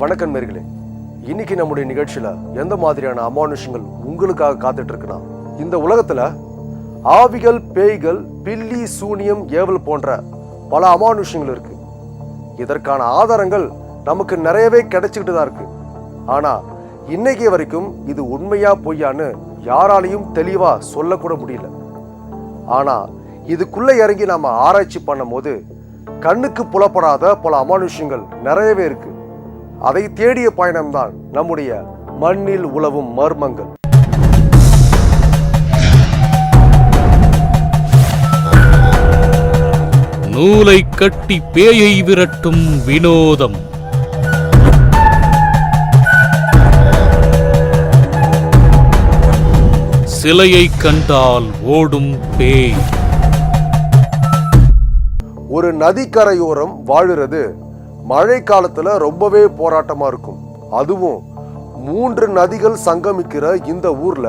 வணக்கம் நேர்களே. இன்னைக்கு நம்முடைய நிகழ்ச்சியில எந்த மாதிரியான அமானுஷங்கள் உங்களுக்காக காத்துட்டு இருக்குன்னா இந்த உலகத்துல ஆவிகள் பேய்கள் பில்லி சூனியம் ஏவல் போன்ற பல அமானுஷங்கள் இருக்கு. இதற்கான ஆதாரங்கள் நமக்கு நிறையவே கிடைச்சிக்கிட்டு தான் இருக்கு. ஆனா இன்னைக்கு வரைக்கும் இது உண்மையா பொய்யான்னு யாராலையும் தெளிவா சொல்லக்கூட முடியல. ஆனா இதுக்குள்ள இறங்கி நாம ஆராய்ச்சி பண்ணும்போது கண்ணுக்கு புலப்படாத பல அமானுஷங்கள் நிறையவே இருக்கு. அதை தேடிய பயணம்தான் நம்முடைய மண்ணில் உலவும் மர்மங்கள். நூலை கட்டி பேயை விரட்டும் வினோதம். சிலையை கண்டால் ஓடும் பேய். ஒரு நதிக்கரையோரம் வாழுறது மழை காலத்துல ரொம்பவே போராட்டமா இருக்கும். அதுவும் மூன்று நதிகள் சங்கமிக்கிற இந்த ஊர்ல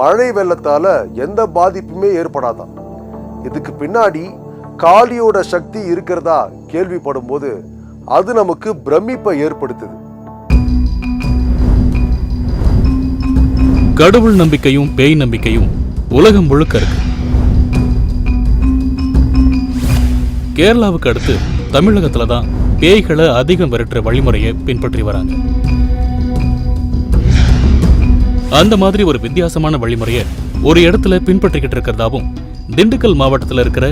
மழை வெள்ளத்தால எந்த பாதிப்புமே ஏற்படாதான் இதுக்கு பின்னாடி காளியோட சக்தி இருக்கிறதா கேள்விப்படும் போது அது நமக்கு பிரமிப்பை ஏற்படுத்துது. கடவுள் நம்பிக்கையும் பேய் நம்பிக்கையும் உலகம் முழுக்க இருக்கு. கேரளாவுக்கு அடுத்து தமிழகத்துல தான் பேய்களை அதிகம் விரட்டுற வழிமுறையை பின்பற்றி வராங்க. அந்த மாதிரி ஒரு வித்தியாசமான வழிமுறையை ஒரு இடத்துல பின்பற்றிக்கிட்டு இருக்கிறதாவும் திண்டுக்கல் மாவட்டத்தில் இருக்கிற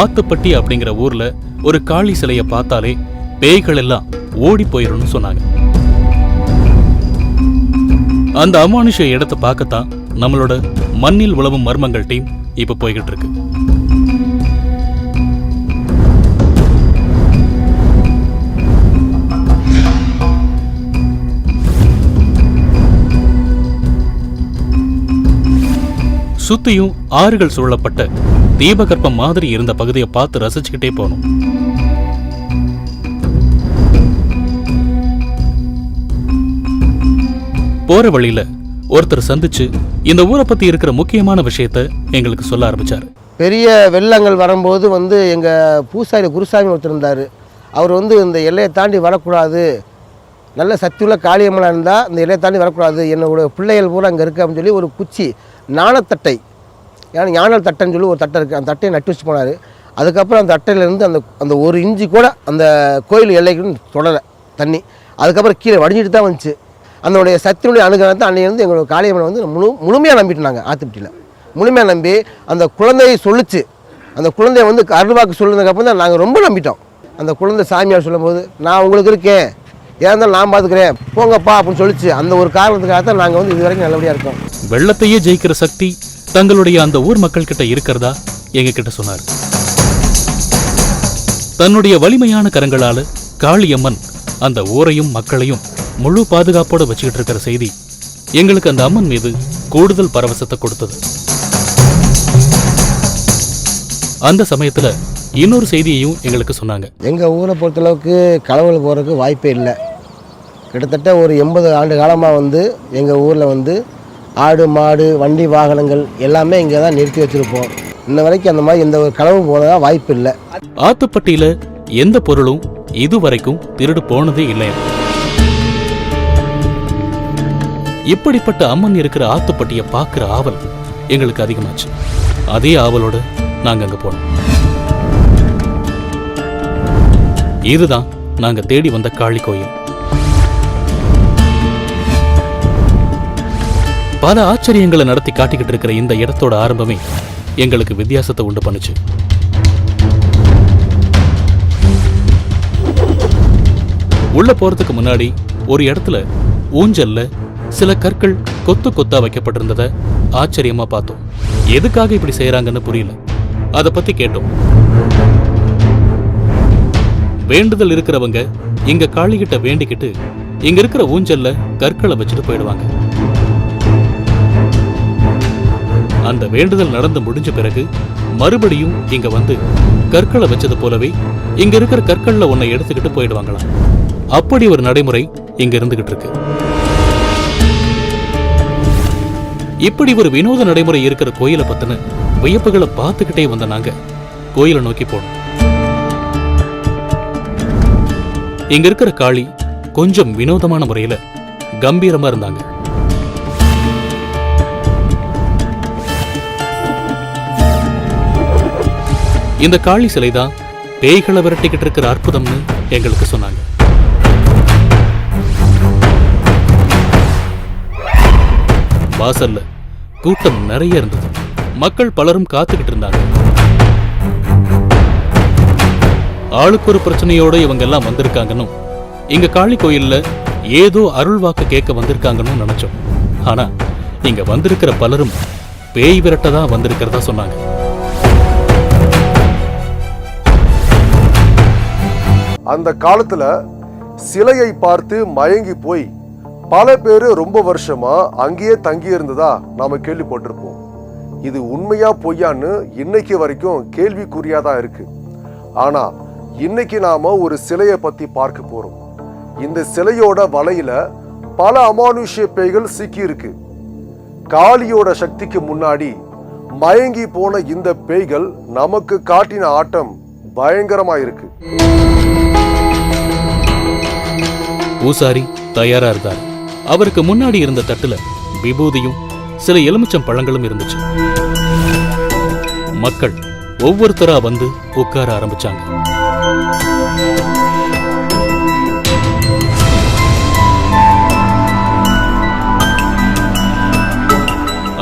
ஆத்துப்பட்டி அப்படிங்கிற ஊர்ல ஒரு காளி சிலையை பார்த்தாலே பேய்கள் எல்லாம் ஓடி போயிடும்னு சொன்னாங்க. அந்த அமானுஷ இடத்தை பார்க்கத்தான் நம்மளோட மண்ணில் உழவும் மர்மங்கள் டீம் இப்ப போய்கிட்டு இருக்கு. சுத்தியும் ஆறுகள் சூழப்பட்ட தீபகற்பம் மாதிரி இருந்த பகுதியை பார்த்து ரசிச்சுக்கிட்டே போனோம். போற வழியில ஒருத்தர் சந்திச்சு இந்த ஊரை பத்தி இருக்கிற முக்கியமான விஷயத்த எங்களுக்கு சொல்ல ஆரம்பிச்சார். பெரிய வெள்ளங்கள் வரும்போது வந்து எங்கள் பூசாரி குருசாமி ஒருத்தர் இருந்தார். அவர் வந்து இந்த எல்லையை தாண்டி வரக்கூடாது. நல்ல சக்தியுள்ள காளியம்மனாக இருந்தால் இந்த எல்லையை தாண்டி வரக்கூடாது. என்னோட பிள்ளைகள் பூரா அங்கே இருக்குது அப்படின்னு சொல்லி ஒரு குச்சி ஞானத்தட்டை. ஏன்னா ஞானல் தட்டைன்னு சொல்லி ஒரு தட்டை இருக்குது அந்த தட்டையை நட்டு வச்சு போனார். அதுக்கப்புறம் அந்த தட்டையிலேருந்து அந்த அந்த ஒரு இஞ்சி கூட அந்த கோயில் எல்லைக்கு தொடலை தண்ணி. அதுக்கப்புறம் கீழே வடிஞ்சிட்டு தான் வந்துச்சு. அதனுடைய சத்தினுடைய அனுகிரகத்தை அன்னையிலேருந்து எங்களோட காளியம்மனை வந்து முழு முழுமையாக நம்பிட்டு நாங்கள் ஆத்துப்பட்டியில். முழுமையாக நம்பி அந்த குழந்தையை சொல்லுச்சு. அந்த குழந்தைய வந்து அருள்வாக்கு சொல்லுனதுக்கப்புறம் தான் நாங்கள் ரொம்ப நம்பிட்டோம். அந்த குழந்தை சாமியார் சொல்லும்போது நான் உங்களுக்கு இருக்கேன். ஏன் நான் பார்த்துக்கிறேன் போங்கப்பா அப்படின்னு சொல்லிச்சு. அந்த ஒரு காரணத்துக்காக தான் நாங்கள் வந்து இது வரைக்கும் நல்லபடியாக இருக்கோம். வெள்ளத்தையே ஜெயிக்கிற சக்தி தங்களுடைய அந்த ஊர் மக்கள் கிட்ட இருக்கிறதா? எங்க கிட்ட சொன்னார். தன்னுடைய வலிமையான கரங்களால காளியம்மன் அந்த ஊரையும் மக்களையும் முழு பாதுகாப்போட வச்சுக்கிட்டு இருக்கிற செய்தி எங்களுக்கு அந்த அம்மன் மீது கூடுதல் பரவசத்தை கொடுத்தது. அந்த சமயத்துல இன்னொரு செய்தியையும் எங்களுக்கு சொன்னாங்க. எங்கள் ஊரை பொறுத்தளவுக்கு களவுகள் போகிறதுக்கு வாய்ப்பே இல்லை. கிட்டத்தட்ட ஒரு எண்பது ஆண்டு காலமாக வந்து எங்கள் ஊரில் வந்து ஆடு மாடு வண்டி வாகனங்கள் எல்லாமே இங்கே தான் நிறுத்தி வச்சுருப்போம். இன்ன வரைக்கும் அந்த மாதிரி எந்த ஒரு களவு போனதா வாய்ப்பு இல்லை. ஆத்துப்பட்டியில் எந்த பொருளும் இதுவரைக்கும் திருடு போனதே இல்லை. இப்படிப்பட்ட அம்மன் இருக்கிற ஆத்துப்பட்டியை பார்க்குற ஆவல் எங்களுக்கு அதிகமாச்சு. அதே ஆவலோடு நாங்கள் அங்கே போனோம். இதுதான் நாங்கள் தேடி வந்த காளி கோயில். பல ஆச்சரியங்களை நடத்தி காட்டிக்கிட்டு இருக்கிற இந்த இடத்தோட ஆரம்பமே எங்களுக்கு வித்தியாசத்தை உண்டு பண்ணுச்சு. உள்ள போறதுக்கு முன்னாடி ஒரு இடத்துல ஊஞ்சல்ல சில கற்கள் கொத்து கொத்தா வைக்கப்பட்டிருந்தத ஆச்சரியமா பார்த்தோம். எதுக்காக இப்படி செய்யறாங்கன்னு புரியல. அதை பத்தி கேட்டோம். வேண்டுதல் இருக்கிறவங்க இங்க காளிகிட்ட வேண்டிக்கிட்டு இங்க இருக்கிற ஊஞ்சல்ல கற்களை வச்சுட்டு போயிடுவாங்க. அந்த வேண்டுதல் நடந்து முடிஞ்ச பிறகு மறுபடியும் இங்க வந்து கற்களை வச்சது போலவே இங்க இருக்கிற கற்கள்ல ஒன்னை எடுத்துக்கிட்டு போயிடுவாங்களாம். அப்படி ஒரு நடைமுறை இங்க இருந்துகிட்டு இருக்கு. இப்படி ஒரு வினோத நடைமுறை இருக்கிற கோயிலை பத்தின வியப்புகளை பார்த்துக்கிட்டே வந்த நாங்க கோயிலை நோக்கி போனோம். இங்க இருக்கிற காளி கொஞ்சம் வினோதமான முறையில கம்பீரமா இருந்தாங்க. இந்த காளி சிலை தான் பேய்களை விரட்டிக்கிட்டு இருக்கிற அற்புதம்னு எங்களுக்கு சொன்னாங்க. வாசல்ல கூட்டம் நிறைய இருந்தது. மக்கள் பலரும் காத்துக்கிட்டு இருந்தாங்க. ஆளுக்கு ஒரு பிரச்சனையோட இவங்க எல்லாம் வந்திருக்காங்கன்னு இங்க காளி கோயில்ல ஏதோ அருள் வாக்கு கேட்க வந்திருக்காங்கன்னு நினைச்சோம். ஆனா இங்க வந்திருக்கிற பலரும் பேய் விரட்ட தான் வந்திருக்கிறதா சொன்னாங்க. அந்த காலத்துல சிலையை பார்த்து மயங்கி போய் பல பேர் ரொம்ப வருஷமா அங்கேயே தங்கி இருந்ததா நாம கேள்விப்பட்டிருப்போம். இது உண்மையா பொய்யான்னு இன்னைக்கு வரைக்கும் கேள்விக்குறியா தான் இருக்கு. ஆனா இன்னைக்கு நாம ஒரு சிலையை பத்தி பார்க்க போறோம். இந்த சிலையோட வலையில பல அமானுஷ்ய பேய்கள் சிக்கி இருக்கு. காளியோட சக்திக்கு முன்னாடி மயங்கி போன இந்த பேய்கள் நமக்கு காட்டின ஆட்டம் பயங்கரமா இருக்கு பூசாரி தயாரா இருந்தார். அவருக்கு முன்னாடி இருந்த தட்டுல விபூதியும் சில எலுமிச்சம் பழங்களும் இருந்துச்சு. மக்கள் ஒவ்வொருத்தரா வந்து உட்கார ஆரம்பிச்சாங்க.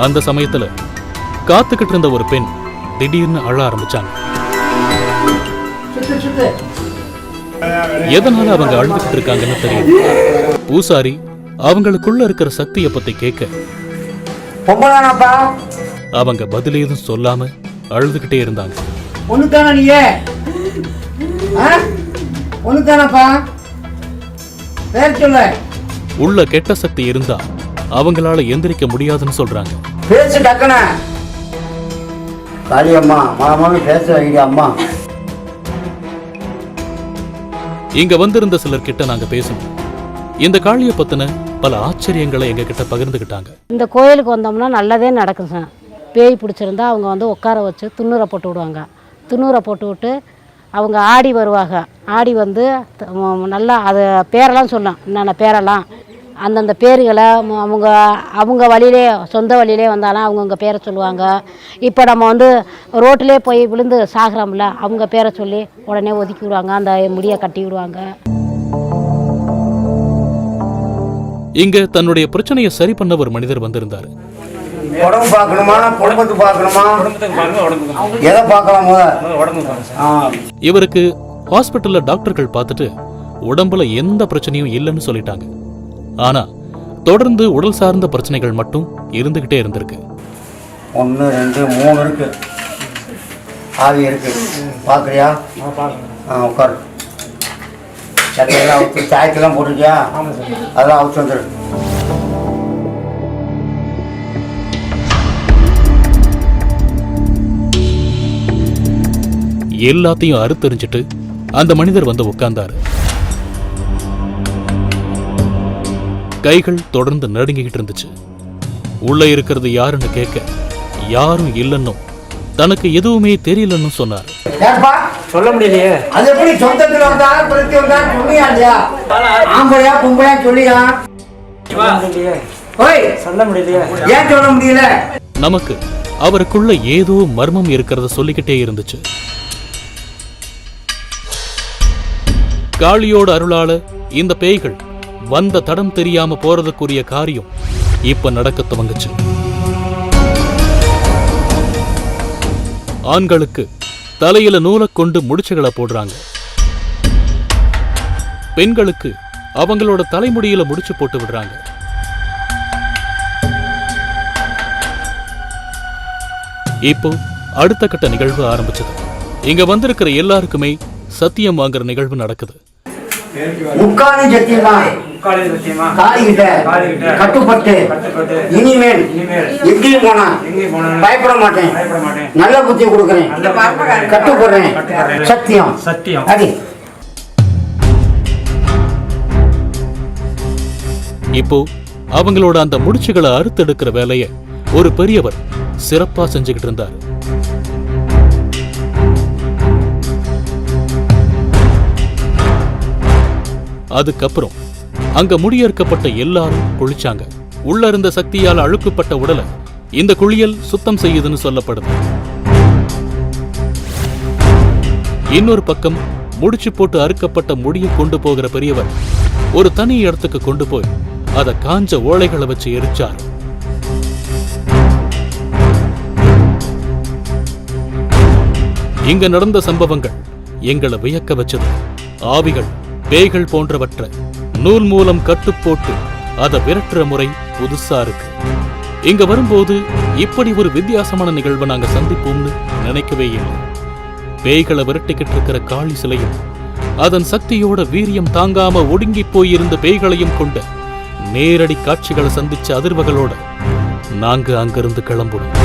அந்த சமயத்துல காத்துக்கிட்டு இருந்த ஒரு பெண் திடீர்னு அழ ஆரம்பிச்சாங்க. எதனால அவங்க அழுதுகிட்டு இருக்காங்கன்னு தெரியும் பூசாரி அவங்களுக்குள்ள இருக்கிற சக்தியை பத்தி கேட்க. பொம்பளானாப்பா அவங்க பதில் எதுவும் சொல்லாம அழுதுகிட்டே இருந்தாங்க. ஒன்று தானே நீயே? ஆ? ஒன்று தானப்பா பேர் சொல்லு. உள்ள கெட்ட சக்தி இருந்தா அவங்களால எந்திரிக்க முடியாதுன்னு சொல்றாங்க. பேசு டக்குன. காளியம்மா மாமான்னு பேச வைங்க அம்மா. இங்க வந்திருந்த சிலர் கிட்ட நாங்க பேசணும். இந்த காளிய பத்தின பல ஆச்சரியங்களை எங்க கிட்ட பகிர்ந்துகிட்டாங்க. இந்த கோயிலுக்கு வந்தோம்னா நல்லதே நடக்கும் சார். பேய் பிடிச்சிருந்தா அவங்க வந்து உட்கார வச்சு துண்ணூரை போட்டு விடுவாங்க. துண்ணூரை போட்டு விட்டு அவங்க ஆடி வருவாங்க. ஆடி வந்து நல்லா அது பேரெல்லாம் சொல்லலாம். என்னென்ன பேரெல்லாம்? அந்தந்த பேர்களை அவங்க அவங்க வழியிலே சொந்த வழியிலே வந்தாலும் அவங்கவுங்க பேரை சொல்லுவாங்க. இப்போ நம்ம வந்து ரோட்டிலே போய் விழுந்து சாகுறோம்ல அவங்க பேரை சொல்லி உடனே ஒதுக்கி விடுவாங்க அந்த முடியை கட்டி விடுவாங்க. இங்க தன்னுடைய பிரச்சனையை சரி பண்ண ஒரு மனிதர் வந்திருந்தாரு. உடம்பு பார்க்கணுமா? குடும்பத்து பார்க்கணுமா? எதை பார்க்கலாம் இவருக்கு ஹாஸ்பிட்டல்ல டாக்டர்கள் பார்த்துட்டு உடம்புல எந்த பிரச்சனையும் இல்லைன்னு சொல்லிட்டாங்க. ஆனா தொடர்ந்து உடல் சார்ந்த பிரச்சனைகள் மட்டும் இருந்துகிட்டே இருந்திருக்கு. ஒன்று ரெண்டு மூணு இருக்கு. ஆவி இருக்கு. பார்க்குறியா ஆ உட்காரு. சட்டையெல்லாம் அவுத்து சாயத்தெல்லாம் போட்டிருக்கியா? அதெல்லாம் அவுத்து வந்துரு. எல்லாத்தையும் அறுத்தெறிஞ்சிட்டு அந்த மனிதர் வந்து உட்கார்ந்தாரு. கைகள் தொடர்ந்து நடுங்கிக்கிட்டு இருந்துச்சு. உள்ள இருக்கிறது யாருன்னு கேட்க யாரும் இல்லைன்னும். தனக்கு எதுவுமே தெரியலன்னு சொன்னார். சொல்ல முடியலையே. அது எப்படி சொந்தத்தில் வந்தா பிரத்தி வந்தா சொல்லியா இல்லையா? ஆம்பளையா பொம்பளையா சொல்லியா? ஓய்! சொல்ல முடியலையே. ஏன் சொல்ல முடியல? நமக்கு அவருக்குள்ள ஏதோ மர்மம் இருக்கிறத சொல்லிக்கிட்டே இருந்துச்சு. காளியோட அருளால இந்த பேய்கள் வந்த தடம் தெரியாம போறதுக்குரிய காரியம் இப்ப நடக்க துவங்குச்சு. ஆண்களுக்கு தலையில நூலை கொண்டு முடிச்சுகளை போடுறாங்க. பெண்களுக்கு அவங்களோட தலைமுடியில முடிச்சு போட்டு விடுறாங்க. இப்போ அடுத்த கட்ட நிகழ்வு ஆரம்பிச்சது. இங்க வந்திருக்கிற எல்லாருக்குமே சத்தியம் வாங்குற நிகழ்வு நடக்குது. முக்காலி சத்தியம் கட்டுப்பட்டு இனிமேல் எங்கேயும் போனா பயப்பட மாட்டேன். நல்ல புத்தி கொடுக்குறேன். கட்டுப்படுறேன். சத்தியம். சத்தியம். அடி. இப்போ அவங்களோட அந்த முடிச்சுகளை அறுத்தெடுக்கிற வேலைய ஒரு பெரியவர் சிறப்பா செஞ்சுக்கிட்டு இருந்தார். அதுக்கப்புறம் அங்க முடியறுக்கப்பட்ட எல்லாரும் குளிச்சாங்க. உள்ள இருந்த சக்தியால் அழுக்குப்பட்ட உடலை இந்த குளியல் சுத்தம் செய்யுதுன்னு சொல்லப்படுது. இன்னொரு பக்கம் முடிச்சு போட்டு அறுக்கப்பட்ட முடியை கொண்டு போகிற பெரியவர் ஒரு தனி இடத்துக்கு கொண்டு போய் அதை காஞ்ச ஓலைகளை வச்சு எரிச்சார். இங்க நடந்த சம்பவங்கள் எங்களை வியக்க வச்சது. ஆவிகள் பேய்கள் போன்றவற்றை நூல் மூலம் கட்டுப்போட்டு அதை விரட்டுற முறை புதுசா இருக்கு. இங்க வரும்போது இப்படி ஒரு வித்தியாசமான நிகழ்வை நாங்க சந்திப்போம்னு நினைக்கவே இல்லை. பேய்களை விரட்டிக்கிட்டு இருக்கிற காளி சிலையும் அதன் சக்தியோட வீரியம் தாங்காம ஒடுங்கி போயிருந்த பேய்களையும் கொண்ட நேரடி காட்சிகளை சந்திச்ச அதிர்வுகளோட நாங்க அங்கிருந்து கிளம்புனோம்